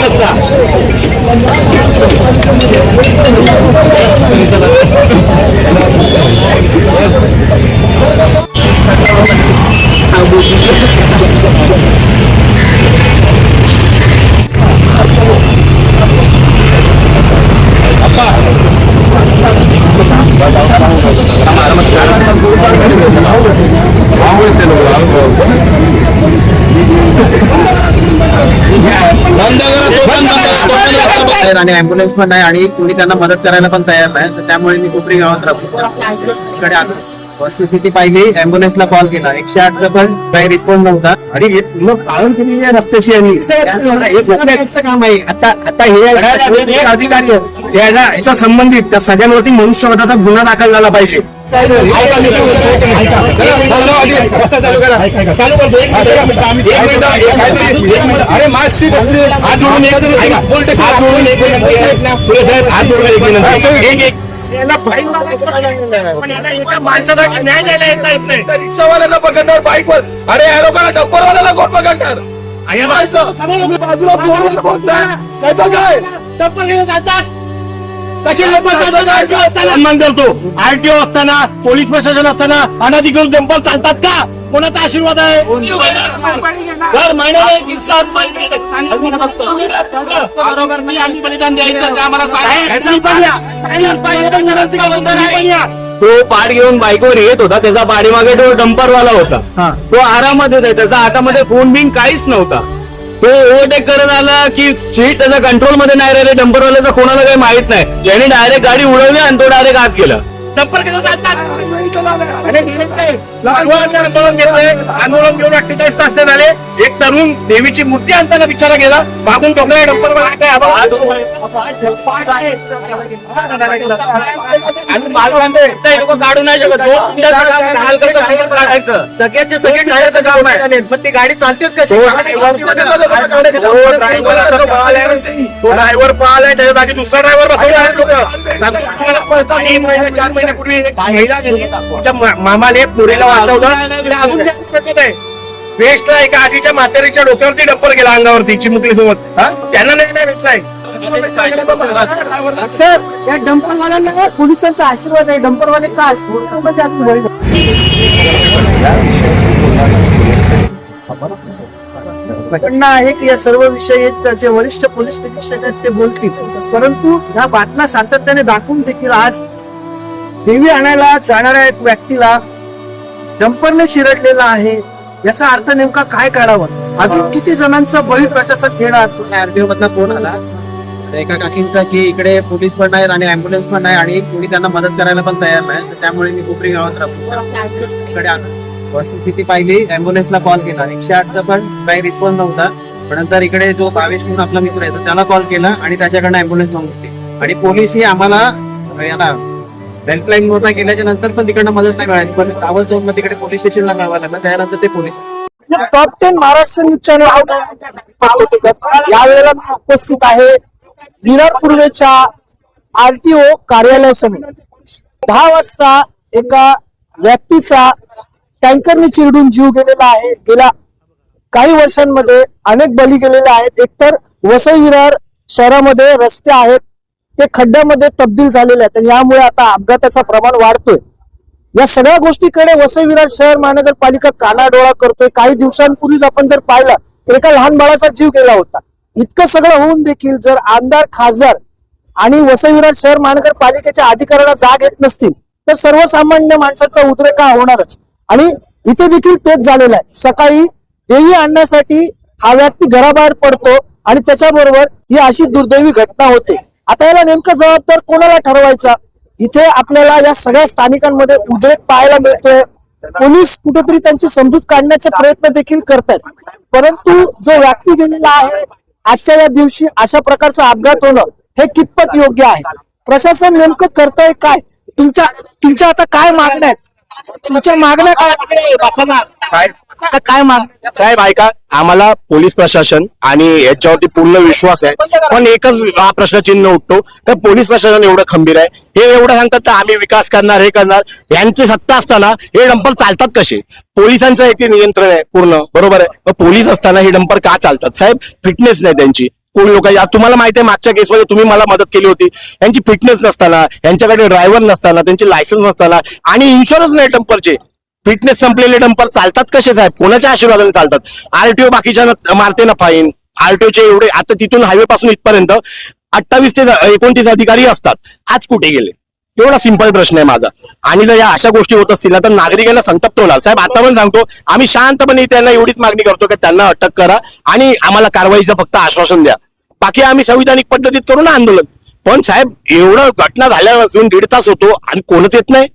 감 사. आणि अँब्युलन्स पण नाही आणि कुणी त्यांना मदत करायला पण तयार नाही. तर त्यामुळे मी कोपरी गावात राहतो इकडे आलो. वस्तुस्थिती पाहिली. अँब्युलन्सला कॉल केला. एकशे आठचा पण काही रिस्पॉन्स नव्हता. आणि हे मग रस्त्याची यांनी हे गोखण्याचं काम आहे. आता आता हे अधिकारी आहेत. त्याला याच्या संबंधित त्या सगळ्यांवरती मनुष्यवधाचा गुन्हा दाखल झाला पाहिजे. अरे मास्क हात जोडून एक हात जोडून एक पुढे साहेब हात जोडून एक विनंती. एक एक. याला फाईन पण याला एका माणसाला न्याय द्यायला येता येत नाही. रिक्षावाल्याला पकडणार बाईकवर. अरे या लोकांना डब्बरवाल्याला कोण पकडणार? बाजूला त्याचं काय? सन्मान करतो. आरटीओ असताना पोलीस प्रशासन असताना अनाधिकृत डंपर चालतात का? कोणाचा आशीर्वाद आहे? दर महिन्याला ते. तो पाठ घेऊन बाईकवर येत होता त्याचा पाठीमागे तो डंपरवाला होता. तो आरामात येत आहे त्याचा हातामध्ये फोन बिन काहीच नव्हता. तो ओव्हरटेक करत आला की सीट त्याचा कंट्रोलमध्ये नाही राहिले डंपरवाल्याचा कोणाला काही माहीत नाही. याने डायरेक्ट गाडी उडवली आणि तो डायरेक्ट आत गेला. डंपर आंदोलन घेतलंय आंदोलन घेऊन अठ्ठेचाळीस तास ते झाले. एक तरुण देवीची मूर्ती आणताना बिचारा गेला. मागून टोकला डंपर काढू नाही शकत. जो तुमच्या सगळ्या हाल करतो, हाल काढायचं सगळ्याचे सगळे टायरचं काम आहे. मग ती गाडी चालतेच कशी? तो ड्रायव्हर पळालाय त्याच्या जागी दुसरा ड्रायव्हर बसवला आहे लोक. तीन महिने चार महिन्यापूर्वी मामाने पुरीला वाचवलं. अजून जास्त प्रकट आहे. वेस्टला एका आजीच्या म्हातारीच्या डोक्यावरती डंपर गेला अंगावरती चिमुकली सोबत हा? त्यांना नाही नाही भेटलाय सर या डंपरवाल्यांना पोलिसांचा आशीर्वाद आहे. डंपरवाले का असतो पण आहे की या सर्व विषयी त्याचे वरिष्ठ पोलीस निरीक्षक आहेत ते बोलतील. परंतु ह्या बातम्या सातत्याने दाखवून देखील आज देवी आणायला जाणाऱ्या एक व्यक्तीला डंपरने चिरडलेला आहे. याचा अर्थ नेमका काय काढावा? अजून किती जणांचा बळी प्रशासन घेणार? आरटीओ मधला कोण आला. तर एका काकींचा की इकडे पोलीस पण नाहीत आणि अँब्युलन्स पण नाही आणि कोणी त्यांना मदत करायला पण तयार नाही. तर त्यामुळे मी कोपरी गावात राहतो. इकडे आलो. वस्तुस्थिती पाहिली? अँब्युलन्सला कॉल केला. एकशे आठचा पण काही रिस्पॉन्स नव्हता. पण नंतर इकडे जो भावेश म्हणून आपला मित्र आहे तर त्याला कॉल केला आणि त्याच्याकडनं अँब्युलन्स नव्हती आणि पोलीस ही आम्हाला याला हेल्पलाईन मोठा केल्याच्यानंतर पण तिकडनं मदत नाही मिळाली. पण आवाज जाऊन मग तिकडे पोलीस स्टेशनला लावा लागला. त्यानंतर ते police top ten Maharashtra news channel यावेळेला मी उपस्थित आहे. विरार पूर्वेच्या आरटीओ कार्यालयासमोर दहा वाजता एका व्यक्तीचा टँकरने चिरडून जीव गेलेला आहे. गेल्या काही वर्षांमध्ये अनेक बळी गेलेले आहेत. एकतर वसई विरार शहरामध्ये रस्ते आहेत. ते खड्ड्यामध्ये तब्दील झालेले आहेत. यामुळे आता अपघाताचं प्रमाण वाढतोय. या सगळ्या गोष्टीकडे वसई विरार शहर महानगरपालिका कानाडोळा करतोय. काही दिवसांपूर्वीच आपण जर पाहिलं तर एका लहान बाळाचा जीव गेला होता. इतकं सगळं होऊन देखील जर आमदार खासदार आणि वसईविराट शहर महानगरपालिकेच्या अधिकाऱ्याला जाग येत नसतील तर सर्वसामान्य माणसाचा उद्रेक हा होणारच. आणि इथे देखील तेच झालेलं आहे. सकाळी देवी आणण्यासाठी हा व्यक्ती घराबाहेर पडतो आणि त्याच्याबरोबर ही अशी दुर्दैवी घटना होते. आता याला नेमकं जबाबदार कोणाला ठरवायचा? इथे आपल्याला या सगळ्या स्थानिकांमध्ये उद्रेक पाहायला मिळतोय. पोलीस कुठेतरी त्यांची समजूत काढण्याचे प्रयत्न देखील करतायत. परंतु जो व्यक्ती गेलेला आहे आजच्या या दिवशी अशा प्रकारचा अपघात होणं हे कितपत योग्य आहे? प्रशासन नेमकं करतंय काय? तुमच्या तुमच्या आता काय मागण्या आहेत? तुमच्या मागण्या काय? काय? आता काय मागण्या साहेब ऐका आम्हाला पोलीस प्रशासन आणि याच्यावरती पूर्ण विश्वास आहे. पण एकच हा प्रश्नचिन्ह उठतो तर पोलीस प्रशासन एवढं खंबीर आहे. हे एवढं सांगतात तर आम्ही विकास करणार हे करणार. यांची सत्ता असताना हे डंपर चालतात कसे? पोलिसांचं एक नियंत्रण आहे पूर्ण बरोबर आहे? मग पोलीस असताना हे डंपर का चालतात? साहेब फिटनेस नाही त्यांची. कोण लोक तुम्हाला माहिती आहे मागच्या केसमध्ये तुम्ही मला मदत केली होती. यांची फिटनेस नसताना यांच्याकडे ड्रायव्हर नसताना त्यांचे लायसन्स नसताना आणि इन्शुरन्स नाही डंपरचे. फिटनेस संपलेले डंपर चालतात कसे साहेब? कोणाच्या आशीर्वादाने चालतात? आरटीओ बाकीच्या मारते ना फाईन आरटीओचे एवढे आता तिथून हायवे पासून इथपर्यंत अठ्ठावीस ते एकोणतीस अधिकारी असतात. आज कुठे गेले? एवढा सिंपल प्रश्न आहे माझा. आणि जर या अशा गोष्टी होत असतील ना तर नागरिकांना संतप्त होणार. साहेब आता पण सांगतो आम्ही शांतपणे त्यांना एवढीच मागणी करतो की त्यांना अटक करा आणि आम्हाला कारवाईचं फक्त आश्वासन द्या. बाकी आम्ही संविधानिक पद्धतीत करू ना आंदोलन. पण साहेब एवढं घटना झाल्या असून दीड तास होतो आणि कोणच येत नाही.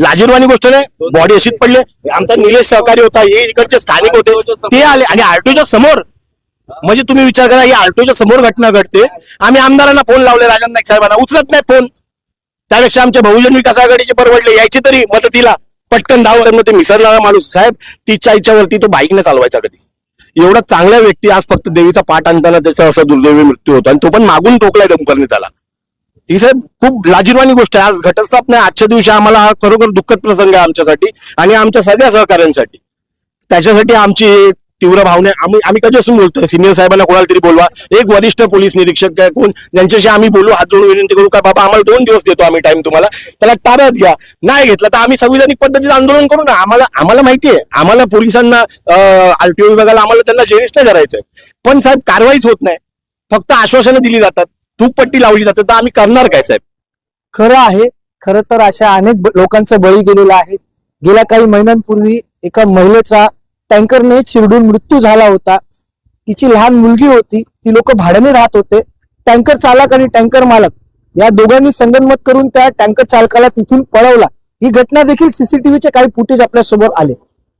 लाजीरवाणी गोष्ट नाही बॉडी अशीच पडले. आमचा निलेश सहकारी होता हे इकडचे स्थानिक होते. ते आले आणि आरटीओच्या समोर. म्हणजे तुम्ही विचार करा ही आरटीओच्या समोर घटना घडते. आम्ही आमदारांना फोन लावले राजन नाईक साहेबांना. उचलत नाही फोन त्यापेक्षा आमच्या बहुजन विकास आघाडीचे परवडले. यायचे तरी मदतीला. पटकन धाव तर मग ते मिसळणारा माणूस. साहेब तीसच्या इच्छावरती तो बाईकने चालवायचा कधी? एवढा चांगला व्यक्ती आज फक्त देवीचा पाठ आणताना त्याचा असा दुर्दैवी मृत्यू होतो. आणि तो पण मागून ठोकलाय डंपरने त्याला ही साहेब खूप लाजीरवाणी गोष्ट आहे. आज घटस्थापना आजच्या दिवशी आम्हाला हा खरोखर दुःखद प्रसंग आहे आमच्यासाठी आणि आमच्या सगळ्या सहकाऱ्यांसाठी. त्याच्यासाठी आमची तीव्र भावना आम्ही आम्ही कधीपासून बोलतोय? सिनियर साहेबांना कोणाला तरी बोलवा. एक वरिष्ठ पोलीस निरीक्षक काय कोण? ज्यांच्याशी आम्ही बोलू हात जोडून विनंती करू काय बाबा आम्हाला दोन दिवस देतो आम्ही टाइम तुम्हाला. त्याला ताब्यात घ्या. नाही घेतला तर आम्ही संविधानिक पद्धतीचं आंदोलन करू ना. आम्हाला आम्हाला माहिती आहे. आम्हाला पोलिसांना आरटीओ विभागाला आम्हाला त्यांना जेरीस नाही करायचंय पण साहेब कारवाईच होत नाही. फक्त आश्वासनं दिली जातात. धूपपट्टी लावली जाते तर आम्ही करणार काय साहेब? खरं आहे खरं तर अशा अनेक लोकांचा बळी गेलेला आहे. गेल्या काही महिन्यांपूर्वी एका महिलेचा टँकरने चिरडून मृत्यू झाला होता. तिची लहान मुलगी होती ती लोक भाड्याने राहत होते. टँकर चालक आणि टँकर मालक या दोघांनी संगनमत करून त्या टँकर चालकाला तिथून पळवला. ही घटना देखील सीसीटीव्हीचे काही फुटेज आपल्यासमोर आले.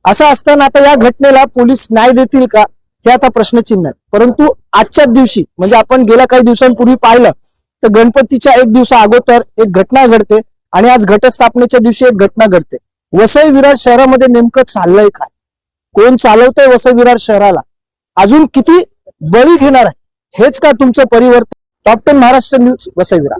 असं असताना आता या घटनेला पोलीस न्याय देतील का? हे आता प्रश्नचिन्ह आहे. परंतु आजच्याच दिवशी म्हणजे आपण गेल्या काही दिवसांपूर्वी पाहिलं तर गणपतीच्या एक दिवसा अगोदर एक घटना घडते आणि आज घटस्थापनेच्या दिवशी एक घटना घडते. वसई विरार शहरामध्ये नेमकं चाललंय काय? कोण चालवतंय वसई विरार शहराला? अजून किती बळी घेणार आहे? हेच का तुमचं परिवर्तन? Top ten Maharashtra news Vasai Virar.